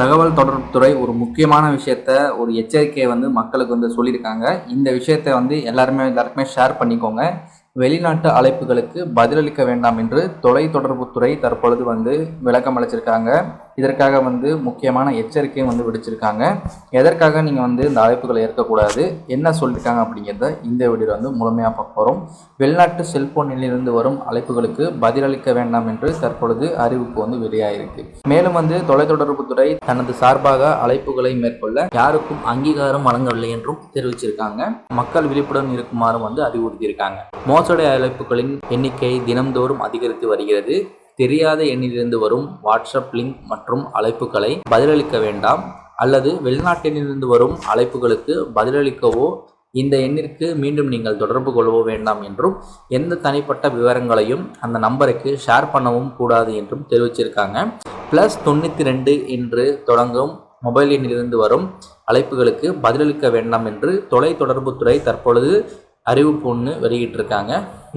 தகவல் தொடர்புத்துறை ஒரு முக்கியமான விஷயத்த ஒரு எச்சரிக்கையை வந்து மக்களுக்கு வந்து சொல்லியிருக்காங்க. இந்த விஷயத்தை வந்து எல்லாருமே எல்லாருக்குமே ஷேர் பண்ணிக்கோங்க. வெளிநாட்டு அழைப்புகளுக்கு பதிலளிக்க வேண்டாம் என்று தொலைத்தொடர்புத்துறை தற்பொழுது வந்து விளக்கம் அளிச்சிருக்காங்க. இதற்காக வந்து முக்கியமான எச்சரிக்கையும் வந்து விடுச்சிருக்காங்க. எதற்காக நீங்கள் வந்து இந்த அழைப்புகளை ஏற்கக்கூடாது? என்ன சொல்லியிருக்காங்க அப்படிங்கிறத இந்த வீடியோவில் வந்து முழுமையாக பார்க்க போகிறோம் வெளிநாட்டு செல்போனிலிருந்து வரும் அழைப்புகளுக்கு பதிலளிக்க வேண்டாம் என்று தற்பொழுது அறிவிப்பு வந்து வெளியாயிருக்கு. மேலும் வந்து தொலைத்தொடர்புத்துறை தனது சார்பாக அழைப்புகளை மேற்கொள்ள யாருக்கும் அங்கீகாரம் வழங்கவில்லை என்றும் தெரிவிச்சிருக்காங்க. மக்கள் விழிப்புடன் இருக்குமாறும் வந்து அறிவுறுத்தியிருக்காங்க. மோசடி அழைப்புகளின் எண்ணிக்கை தினம்தோறும் அதிகரித்து வருகிறது. தெரியாத எண்ணிலிருந்து வரும் வாட்ஸ்அப் லிங்க் மற்றும் அழைப்புகளை பதிலளிக்க வேண்டாம். அல்லது வெளிநாட்டிலிருந்து வரும் அழைப்புகளுக்கு பதிலளிக்கவோ இந்த எண்ணிற்கு மீண்டும் நீங்கள் தொடர்பு கொள்ளவோ வேண்டாம் என்றும் எந்த தனிப்பட்ட விவரங்களையும் அந்த நம்பருக்கு ஷேர் பண்ணவும் கூடாது என்றும் தெரிவிச்சிருக்காங்க. ப்ளஸ் தொண்ணூற்றி ரெண்டு என்று தொடங்கும் மொபைல் எண்ணிலிருந்து வரும் அழைப்புகளுக்கு பதிலளிக்க வேண்டாம் என்று தொலைத்தொடர்புத்துறை தற்பொழுது அறிவிப்பு ஒன்று வெளியிட்டிருக்காங்க.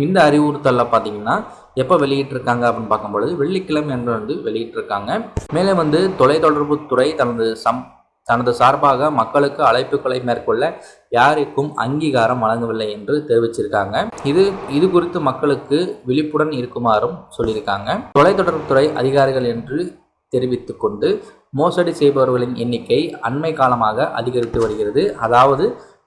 இந்த அறிவுறுத்தலில் பார்த்தீங்கன்னா எப்போ வெளியிட்டிருக்காங்க அப்படின்னு பார்க்கும்பொழுது வெள்ளிக்கிழமை என்று வந்து வெளியிட்டிருக்காங்க. மேலே வந்து தொலைத்தொடர்புத்துறை தனது சம் தனது சார்பாக மக்களுக்கு அழைப்புகளை மேற்கொள்ள யாருக்கும் அங்கீகாரம் வழங்கவில்லை என்று தெரிவிச்சிருக்காங்க. இது இது குறித்து மக்களுக்கு விழிப்புடன் இருக்குமாறும் சொல்லியிருக்காங்க. தொலைத்தொடர்புத்துறை அதிகாரிகள் என்று தெரிவித்து கொண்டு மோசடி செய்பவர்களின் எண்ணிக்கை அண்மை காலமாக அதிகரித்து வருகிறது. அதாவது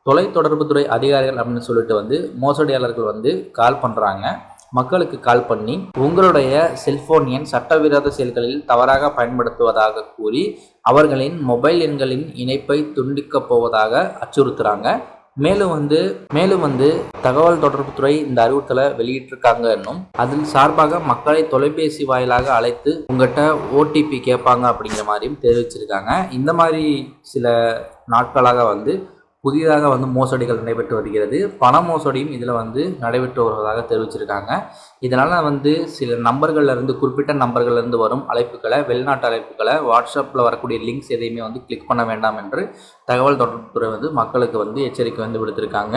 தொலைத்தொடர்புத்துறை அதிகாரிகள் அப்படின்னு சொல்லிட்டு வந்து மோசடியாளர்கள் வந்து கால் பண்ணுறாங்க மக்களுக்கு கால் பண்ணி உங்களுடைய செல்போன் எண் சட்டவிரோத செயல்களில் தவறாக பயன்படுத்துவதாக கூறி அவர்களின் மொபைல் எண்களின் இணைப்பை துண்டிக்கப் போவதாக அச்சுறுத்துகிறாங்க மேலும் வந்து மேலும் வந்து தகவல் தொடர்புத்துறை இந்த அறிவுறுத்தலை வெளியிட்டிருக்காங்க என்னும் அதில் சார்பாக மக்களை தொலைபேசி வாயிலாக அழைத்து உங்கள்கிட்ட ஓடிபி கேட்பாங்க அப்படிங்கிற மாதிரியும் தெரிவிச்சிருக்காங்க. இந்த மாதிரி சில நாட்களாக வந்து புதிதாக வந்து மோசடிகள் நடைபெற்று வருகிறது. பண மோசடியும் இதில் வந்து நடைபெற்று வருவதாக தெரிவிச்சிருக்காங்க. இதனால் வந்து சில நம்பர்கள்லேருந்து குறிப்பிட்ட நம்பர்கள்லேருந்து வரும் அழைப்புகளை வெளிநாட்டு அழைப்புகளை வாட்ஸ்அப்பில் வரக்கூடிய லிங்க்ஸ் எதையுமே வந்து கிளிக் பண்ண வேண்டாம் என்று தகவல் தொடர்புத்துறை வந்து மக்களுக்கு வந்து எச்சரிக்கை வந்து விடுத்திருக்காங்க.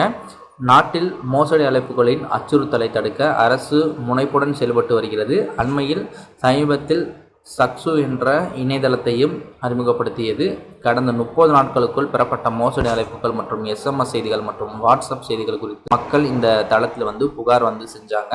நாட்டில் மோசடி அழைப்புகளின் அச்சுறுத்தலை தடுக்க அரசு முனைப்புடன் செயல்பட்டு வருகிறது. அண்மையில் சமீபத்தில் சக்சு என்ற இணையதளத்தையும் அறிமுகப்படுத்தியது. கடந்த முப்பது நாட்களுக்குள் பெறப்பட்ட மோசடி அழைப்புகள் மற்றும் எஸ்எம்எஸ் செய்திகள் மற்றும் வாட்ஸ்அப் செய்திகள் குறித்து மக்கள் இந்த தளத்தில் வந்து புகார் வந்து செஞ்சாங்க.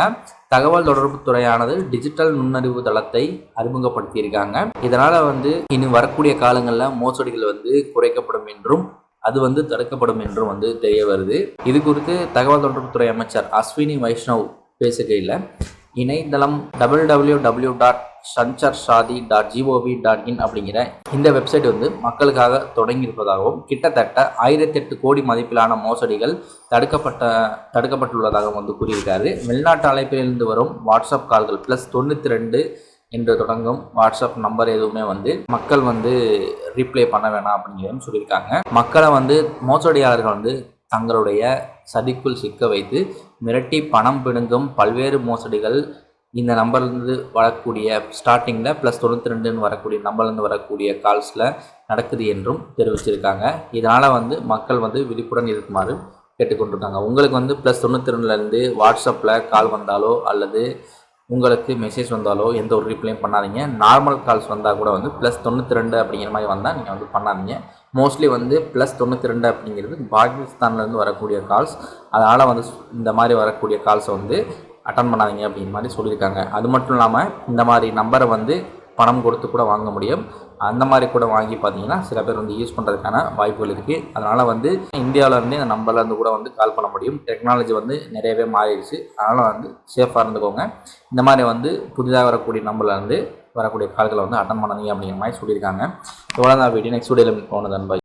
தகவல் தொடர்பு துறையானது டிஜிட்டல் நுண்ணறிவு தளத்தை அறிமுகப்படுத்தியிருக்காங்க. இதனால் வந்து இனி வரக்கூடிய காலங்களில் மோசடிகள் வந்து குறைக்கப்படும் என்றும் அது வந்து தடுக்கப்படும் என்றும் வந்து தெரிய வருது. இது குறித்து தகவல் தொடர்புத்துறை அமைச்சர் அஸ்வினி வைஷ்ணவ் பேசுகையில் இணையதளம் W W W dot Sanchar Saathi dot GOV dot in அப்படிங்கிற இந்த வெப்சைட் வந்து மக்களுக்காக தொடங்கியிருப்பதாகவும் கிட்டத்தட்ட ஆயிரத்தி எட்டு கோடி மதிப்பிலான மோசடிகள் தடுக்கப்பட்ட தடுக்கப்பட்டுள்ளதாகவும் வந்து கூறியிருக்காரு. வெளிநாட்டு அழைப்பிலிருந்து வரும் வாட்ஸ்அப் கால்கள் ப்ளஸ் தொண்ணூற்றி ரெண்டு என்று தொடங்கும் வாட்ஸ்அப் நம்பர் எதுவுமே வந்து மக்கள் வந்து ரீப்ளே பண்ண வேணாம் அப்படிங்கிறதும் சொல்லியிருக்காங்க. மக்களை வந்து மோசடியாளர்கள் வந்து தங்களுடைய சதிக்குள் சிக்க வைத்து மிரட்டி பணம் பிடுங்கும் பல்வேறு மோசடிகள் இந்த நம்பர்லேருந்து வரக்கூடிய ஸ்டார்டிங்கில் ப்ளஸ் தொண்ணூற்றி ரெண்டுன்னு வரக்கூடிய நம்பர்லேருந்து வரக்கூடிய கால்ஸில் நடக்குது என்றும் தெரிவிச்சிருக்காங்க. இதனால் வந்து மக்கள் வந்து விழிப்புடன் இருக்குமாறு கேட்டுக்கொண்டிருக்காங்க. உங்களுக்கு வந்து ப்ளஸ் தொண்ணூற்றி ரெண்டுலேருந்து வாட்ஸ்அப்பில் கால் வந்தாலோ அல்லது உங்களுக்கு மெசேஜ் வந்தாலோ எந்த ஒரு ரிப்ளையும் பண்ணாதீங்க. நார்மல் கால்ஸ் வந்தால் கூட வந்து ப்ளஸ் தொண்ணூற்றி ரெண்டு அப்படிங்கிற மாதிரி வந்தால் நீங்கள் வந்து பண்ணாதீங்க. மோஸ்ட்லி வந்து ப்ளஸ் தொண்ணூற்றி ரெண்டு அப்படிங்கிறது பாகிஸ்தான்லேருந்து வரக்கூடிய கால்ஸ் அதனால் வந்து இந்த மாதிரி வரக்கூடிய கால்ஸை வந்து அட்டன் பண்ணாதீங்க அப்படின் மாதிரி சொல்லியிருக்காங்க. அது மட்டும் இல்லாமல் இந்த மாதிரி நம்பரை வந்து பணம் கொடுத்து கூட வாங்க முடியும். அந்த மாதிரி கூட வாங்கி பார்த்தீங்கன்னா சில பேர் வந்து யூஸ் பண்ணுறதுக்கான வாய்ப்புகள் இருக்குது அதனால் வந்து இந்தியாவிலேருந்து இந்த நம்பர்லேருந்து கூட வந்து கால் பண்ண முடியும். டெக்னாலஜி வந்து நிறையவே மாறிடுச்சு. அதனால் வந்து சேஃபாக இருந்துக்கோங்க. இந்த மாதிரி வந்து புதிதாக வரக்கூடிய நம்பர்லேருந்து வரக்கூடிய கால்களை வந்து அட்டன் பண்ணாதீங்க அப்படிங்கிற மாதிரி சொல்லியிருக்காங்க. இவ்வளோ தான் வீடியோ நெக்ஸ்ட் வீடியோவில் போனது அன்பா.